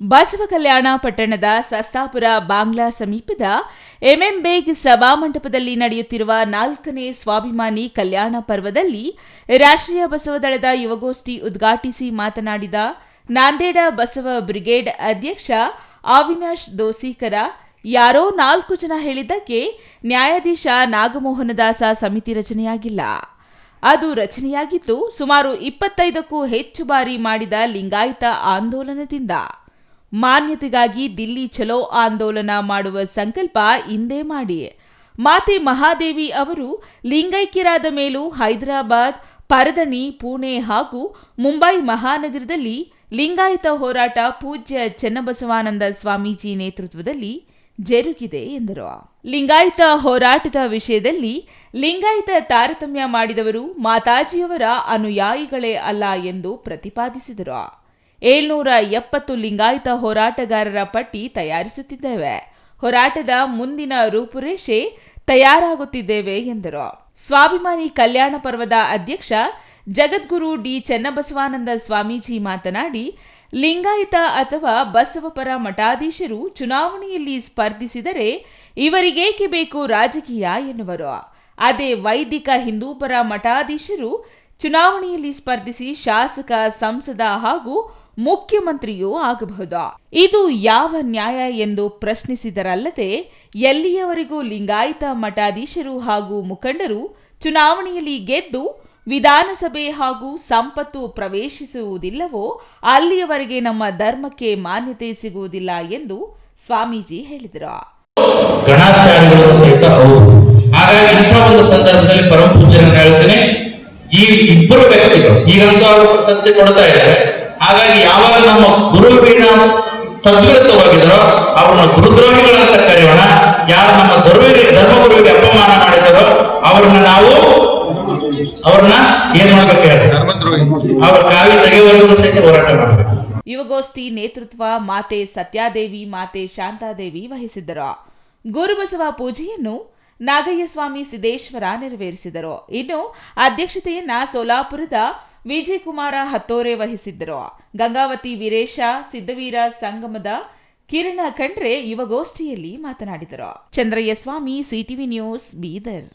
ಬಸವ ಕಲ್ಯಾಣ ಪಟ್ಟಣದ ಸಸ್ತಾಪುರ ಬಾಂಗ್ಲಾ ಸಮೀಪದ ಎಂಎಂಬೇಗ್ ಸಭಾಮಂಟಪದಲ್ಲಿ ನಡೆಯುತ್ತಿರುವ ನಾಲ್ಕನೇ ಸ್ವಾಭಿಮಾನಿ ಕಲ್ಯಾಣ ಪರ್ವದಲ್ಲಿ ರಾಷ್ಟ್ರೀಯ ಬಸವ ದಳದ ಯುವಗೋಷ್ಠಿ ಉದ್ಘಾಟಿಸಿ ಮಾತನಾಡಿದ ನಾಂದೇಡ ಬಸವ ಬ್ರಿಗೇಡ್ ಅಧ್ಯಕ್ಷ ಅವಿನಾಶ್ ದೋಸೀಕರ, ಯಾರೋ ನಾಲ್ಕು ಜನ ಹೇಳಿದ್ದಕ್ಕೆ ನ್ಯಾಯಾಧೀಶ ನಾಗಮೋಹನದಾಸ ಸಮಿತಿ ರಚನೆಯಾಗಿಲ್ಲ. ಅದು ರಚನೆಯಾಗಿದ್ದು ಸುಮಾರು ಇಪ್ಪತ್ತೈದಕ್ಕೂ ಹೆಚ್ಚು ಬಾರಿ ಮಾಡಿದ ಲಿಂಗಾಯತ ಆಂದೋಲನದಿಂದ. ಮಾನ್ಯತೆಗಾಗಿ ದಿಲ್ಲಿ ಚಲೋ ಆಂದೋಲನ ಮಾಡುವ ಸಂಕಲ್ಪ ಹಿಂದೆ ಮಾಡಿ ಮಾತೆ ಮಹಾದೇವಿ ಅವರು ಲಿಂಗೈಕ್ಯರಾದ ಮೇಲೂ ಹೈದರಾಬಾದ್, ಪರದಣಿ, ಪುಣೆ ಹಾಗೂ ಮುಂಬೈ ಮಹಾನಗರದಲ್ಲಿ ಲಿಂಗಾಯತ ಹೋರಾಟ ಪೂಜ್ಯ ಚೆನ್ನಬಸವಾನಂದ ಸ್ವಾಮೀಜಿ ನೇತೃತ್ವದಲ್ಲಿ ಜರುಗಿದೆ ಎಂದರು. ಲಿಂಗಾಯತ ಹೋರಾಟದ ವಿಷಯದಲ್ಲಿ ಲಿಂಗಾಯತ ತಾರತಮ್ಯ ಮಾಡಿದವರು ಮಾತಾಜಿಯವರ ಅನುಯಾಯಿಗಳೇ ಅಲ್ಲ ಎಂದು ಪ್ರತಿಪಾದಿಸಿದರು. ಏಳ್ನೂರ ಎಪ್ಪತ್ತು ಲಿಂಗಾಯತ ಹೋರಾಟಗಾರರ ಪಟ್ಟಿ ತಯಾರಿಸುತ್ತಿದ್ದೇವೆ. ಹೋರಾಟದ ಮುಂದಿನ ರೂಪುರೇಷೆ ತಯಾರಾಗುತ್ತಿದ್ದೇವೆ ಎಂದರು. ಸ್ವಾಭಿಮಾನಿ ಕಲ್ಯಾಣ ಪರ್ವದ ಅಧ್ಯಕ್ಷ ಜಗದ್ಗುರು ಡಿ ಚೆನ್ನಬಸವಾನಂದ ಸ್ವಾಮೀಜಿ ಮಾತನಾಡಿ, ಲಿಂಗಾಯತ ಅಥವಾ ಬಸವಪರ ಮಠಾಧೀಶರು ಚುನಾವಣೆಯಲ್ಲಿ ಸ್ಪರ್ಧಿಸಿದರೆ ಇವರಿಗೇಕೆ ಬೇಕು ರಾಜಕೀಯ ಎನ್ನುವರು. ಅದೇ ವೈದಿಕ ಹಿಂದೂಪರ ಮಠಾಧೀಶರು ಚುನಾವಣೆಯಲ್ಲಿ ಸ್ಪರ್ಧಿಸಿ ಶಾಸಕ, ಸಂಸದ ಹಾಗೂ ಮುಖ್ಯಮಂತ್ರಿಯೂ ಆಗಬಹುದು? ಇದು ಯಾವ ನ್ಯಾಯ ಎಂದು ಪ್ರಶ್ನಿಸಿದರಲ್ಲದೆ, ಎಲ್ಲಿಯವರೆಗೂ ಲಿಂಗಾಯತ ಮಠಾಧೀಶರು ಹಾಗೂ ಮುಖಂಡರು ಚುನಾವಣೆಯಲ್ಲಿ ಗೆದ್ದು ವಿಧಾನಸಭೆ ಹಾಗೂ ಸಂಪತ್ತು ಪ್ರವೇಶಿಸುವುದಿಲ್ಲವೋ, ಅಲ್ಲಿಯವರೆಗೆ ನಮ್ಮ ಧರ್ಮಕ್ಕೆ ಮಾನ್ಯತೆ ಸಿಗುವುದಿಲ್ಲ ಎಂದು ಸ್ವಾಮೀಜಿ ಹೇಳಿದರು. ಈ ಇಬ್ಬರು ವ್ಯಕ್ತಿಗಳು ಈಗಂತೂ ಅವರು ಪ್ರಶಸ್ತಿ ಕೊಡ್ತಾ ಇದ್ದಾರೆ ಹಾಗಾಗಿ ಯಾವಾಗ ನಮ್ಮ ಗುರುವಿನ ತದ್ವಿರುದ್ಧವಾಗಿದ್ದರೋ ಅವರನ್ನು ಗುರುದ್ರೋಹಿಗಳಂತ ಕರೆಯೋಣ ಯಾರು ನಮ್ಮ ಧರ್ಮರಿಗೆ ಧರ್ಮಗುರುವಿಗೆ ಅಪಮಾನ ಮಾಡಿದರೋ ಅವ್ರನ್ನ ನಾವು ಅವ್ರನ್ನ ಏನ್ ಮಾಡ್ಬೇಕು ಅವ್ರ ಕಾವಿ ತೆಗೆಯುವವರೆಗೂ ಸಹಿತ ಹೋರಾಟ ಮಾಡಬೇಕು. ಯುವಗೋಷ್ಠಿ ನೇತೃತ್ವ ಮಾತೆ ಸತ್ಯಾದೇವಿ, ಮಾತೆ ಶಾಂತಾದೇವಿ ವಹಿಸಿದ್ದರು. ಗುರುಬಸವ ಪೂಜೆಯನ್ನು ನಾಗಯ್ಯ ಸ್ವಾಮಿ ಸಿದ್ದೇಶ್ವರ ನೆರವೇರಿಸಿದರು. ಇನ್ನು ಅಧ್ಯಕ್ಷತೆಯನ್ನ ಸೋಲಾಪುರದ ವಿಜಯಕುಮಾರ ಹತ್ತೋರೆ ವಹಿಸಿದ್ದರು. ಗಂಗಾವತಿ ವೀರೇಶ ಸಿದ್ದವೀರ ಸಂಗಮದ ಕಿರಣ ಖಂಡ್ರೆ ಯುವಗೋಷ್ಠಿಯಲ್ಲಿ ಮಾತನಾಡಿದರು. Chandrayya Swamy, CTV news, Bidar.